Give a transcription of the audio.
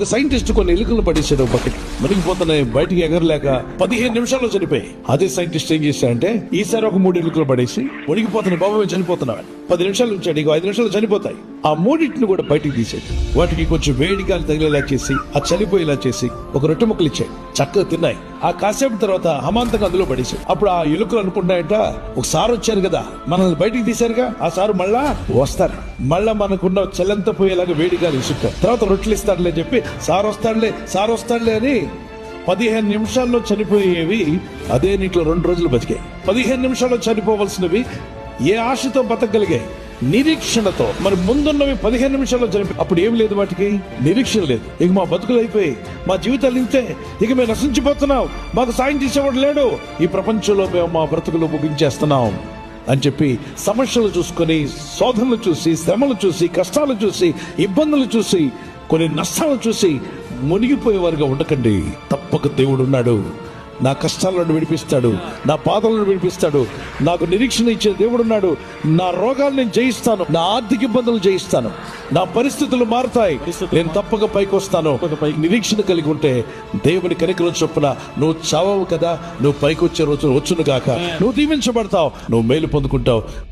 ఒక సైంటిస్ట్ కొన్ని ఎలుకలను పడేసాడు ఒకటి మునిగిపోతున్నాయి బయటికి ఎగరలేక పదిహేను నిమిషాల్లో చనిపోయి. అదే సైంటిస్ట్ ఏం చేశాడంటే ఈసారి ఒక మూడు ఎలుకలు పడేసి మునిగిపోతున్నాయి బాబు మేము చనిపోతున్నాడు. పది నిమిషాలు ఉంచాడు ఇక ఐదు నిమిషాలు చనిపోతాయి. ఆ మూడింటిని కూడా బయటికి తీసేది వాటికి కొంచెం వేడిగాలి తగిలేలా చేసి ఆ చనిపోయేలా చేసి ఒక రొట్టె ముక్కలు ఇచ్చాడు చక్కగా తిన్నాయి. ఆ కాసేపు తర్వాత అమాంతంగా అందులో పడేసి అప్పుడు ఆ ఎలుకలు అనుకున్నాయట ఒక సారు వచ్చారు కదా మనల్ని బయటికి తీశారుగా? ఆ సారు మళ్ళా వస్తారు. మళ్ళా మనకున్న చెల్లంత పోయేలాగా వేడిగా ఇసుక తర్వాత రొట్టెలు ఇస్తాడులే చెప్పి సార్ వస్తాడులే సార్ వస్తాడులే అని పదిహేను నిమిషాల్లో చనిపోయేవి అదే నీటిలో రెండు రోజులు బతికాయి. పదిహేను నిమిషాల్లో చనిపోవలసినవి ఏ ఆశతో బతకగలిగాయి? నిరీక్షణతో. మరి ముందున్నవి పదిహేను నిమిషాల్లో జరిపి. అప్పుడు ఏం లేదు వాటికి? నిరీక్షణ లేదు. ఇక మా బతుకులు అయిపోయి మా జీవితాలు ఇంతే. ఇక మేము నశించిపోతున్నాం. మాకు సాయం చేసేవాడు లేడు. ఈ ప్రపంచంలో మేము మా బ్రతుకులు ముగించేస్తున్నాం అని చెప్పి సమస్యలు చూసుకొని శోధనలు చూసి శ్రమలు చూసి కష్టాలు చూసి ఇబ్బందులు చూసి కొన్ని నష్టాలు చూసి మునిగిపోయేవారుగా ఉండకండి. తప్పక దేవుడు ఉన్నాడు నా కష్టాలను విడిపిస్తాడు. నా పాదలను విడిపిస్తాడు. నాకు నిరీక్షణ ఇచ్చే దేవుడు ఉన్నాడు. నా రోగాలు నేను జయిస్తాను. నా ఆర్థిక ఇబ్బందులు జయిస్తాను. నా పరిస్థితులు మారుతాయి. నేను తప్పక పైకి వస్తాను. నిరీక్షణ కలిగి ఉంటే దేవుని కనికరం చొప్పున నువ్వు చావవు కదా. నువ్వు పైకి వచ్చే రోజు వచ్చును కాక నువ్వు దీవించబడతావు. నువ్వు మేలు పొందుకుంటావు.